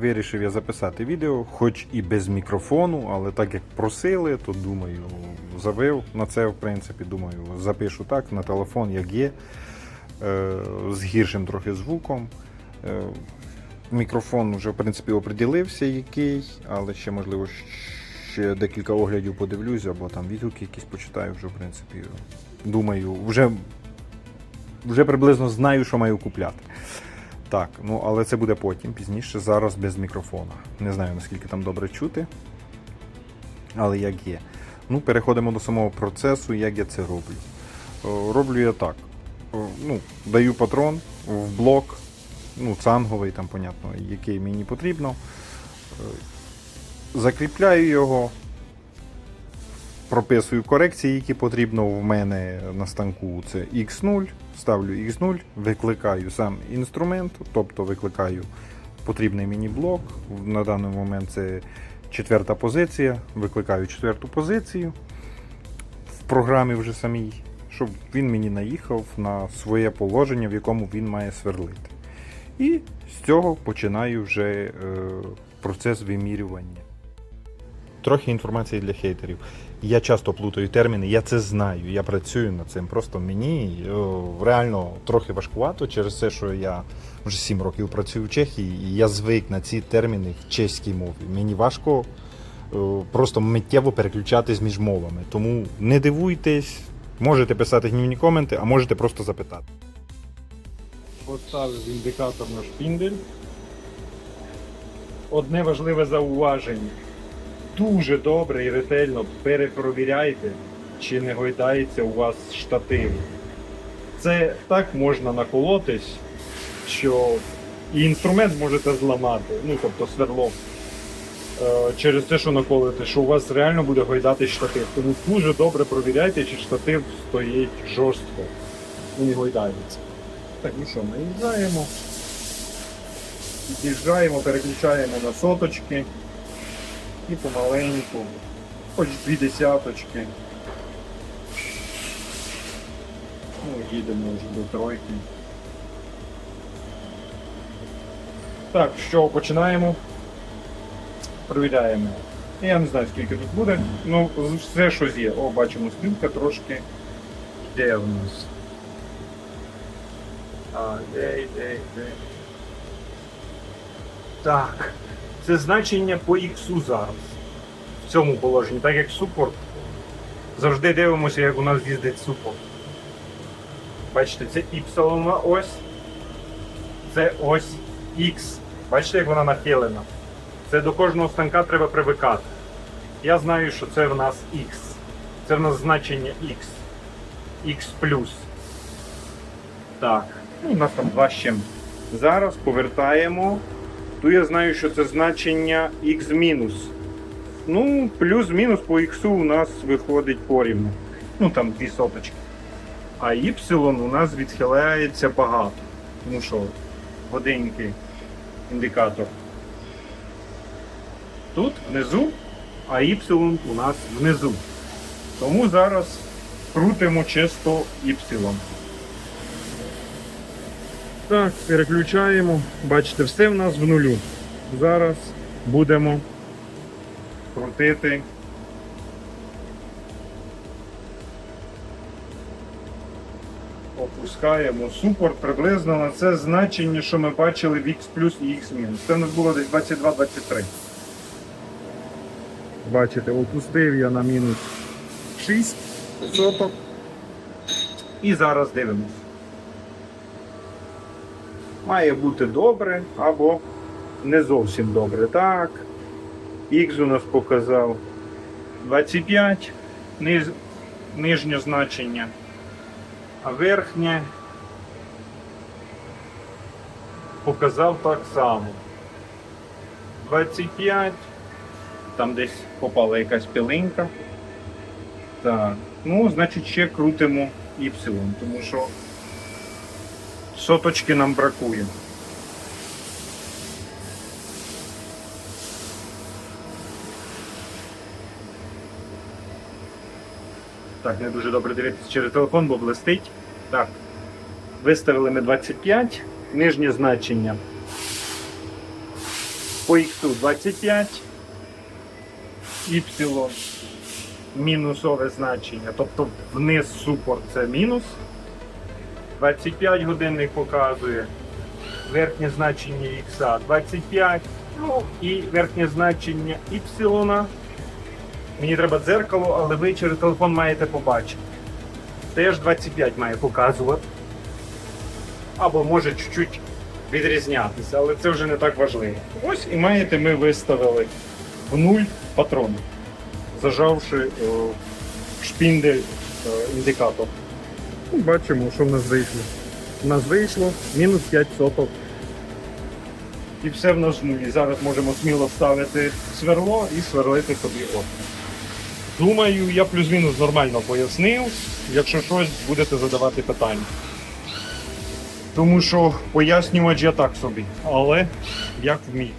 вирішив я записати відео, хоч і без мікрофону, але так як просили, то думаю, забив на це, в принципі, думаю, запишу так на телефон, як є, е, з гіршим трохи звуком. Е, Мікрофон вже в принципі оприділився який, але ще можливо ще декілька оглядів подивлюсь, або там відгуки якісь почитаю вже, в принципі. Думаю, вже, вже приблизно знаю, що маю купляти. Так, ну але це буде потім, пізніше, зараз без мікрофона. Не знаю наскільки там добре чути. Але як є. Ну, переходимо до самого процесу, як я це роблю. Роблю я так. Ну, даю патрон в блок, ну, цанговий, там, понятно, який мені потрібно. Е, Закріпляю його, прописую корекції, які потрібно в мене на станку. Це X0, ставлю X0, викликаю сам інструмент, тобто викликаю потрібний мені блок. На даний момент це четверта позиція. Викликаю четверту позицію в програмі вже самій, щоб він мені наїхав на своє положення, в якому він має сверлити. І з цього починаю вже е, процес вимірювання. Трохи інформації для хейтерів. Я часто плутаю терміни, я це знаю, я працюю над цим. Просто мені реально трохи важкувато через те, що я вже 7 років працюю в Чехії, і я звик на ці терміни в чеській мові. Мені важко просто миттєво переключатись між мовами. Тому не дивуйтесь, можете писати гнівні коменти, а можете просто запитати. Поставив індикатор на шпіндель. Одне важливе зауваження. Дуже добре і ретельно перепровіряйте, чи не гойдається у вас штатив. Це так можна наколотись, що і інструмент можете зламати, ну тобто сверло. Е, Через те, що наколите, що у вас реально буде гойдатись штатив. Тому дуже добре провіряйте, чи штатив стоїть жорстко і не гойдається. Так, ну що, наїжджаємо. Під'їжджаємо, переключаємо на соточки і помаленьку, хоч дві десяточки. Ну, їдемо вже до тройки. Так, що починаємо? Провіряємо. Я не знаю скільки тут буде. Ну, все щось є. О, бачимо, стрілка трошки йде в нас. А, де, де, де. Так. Це значення по іксу зараз. В цьому положенні. Так як супорт. Завжди дивимося, як у нас їздить супорт. Бачите, це Y ось. Це ось X. Бачите, як вона нахилена. Це до кожного станка треба привикати. Я знаю, що це в нас X. Це в нас значення X. X Так. Ну, у нас там два чим. Зараз повертаємо. Тут я знаю, що це значення x. Ну, плюс-мінус по x у нас виходить порівну. Ну там дві соточки. А y у нас відхиляється багато. Тому що годинки індикатор. Тут внизу, а y у нас внизу. Тому зараз крутимо чисто y. Так, переключаємо. Бачите, все в нас в нулю. Зараз будемо крутити. Опускаємо супорт приблизно на це значення, що ми бачили в X плюс і X мінус. Це в нас було десь 22-23. Бачите, опустив я на мінус 6 соток. І зараз дивимося має бути добре або не зовсім добре. Так. Х у нас показав 25, низ, нижнє значення, а верхнє показав так само. 25, там десь попала якась пилинка. Так, ну, значить, ще крутимо Y, тому що соточки нам бракує. Так, не дуже добре дивитися через телефон, бо блистить. Так. Виставили ми 25, нижнє значення. по X 25, Y мінусове значення, тобто вниз супорт це мінус. 25 годинник показує. Верхнє значення X 25. Ну і верхнє значення Y. Мені треба дзеркало, але ви через телефон маєте побачити. Теж 25 має показувати. Або може чуть-чуть відрізнятися, але це вже не так важливо. Ось і маєте, ми виставили в нуль патрон, зажавши о, шпіндель е, індикатор. Бачимо, що в нас вийшло. У нас вийшло мінус 5 соток. І все в нас нулі. Зараз можемо сміло ставити сверло і сверлити собі от. Думаю, я плюс-мінус нормально пояснив. Якщо щось, будете задавати питання. Тому що пояснювач я так собі, але як вмію.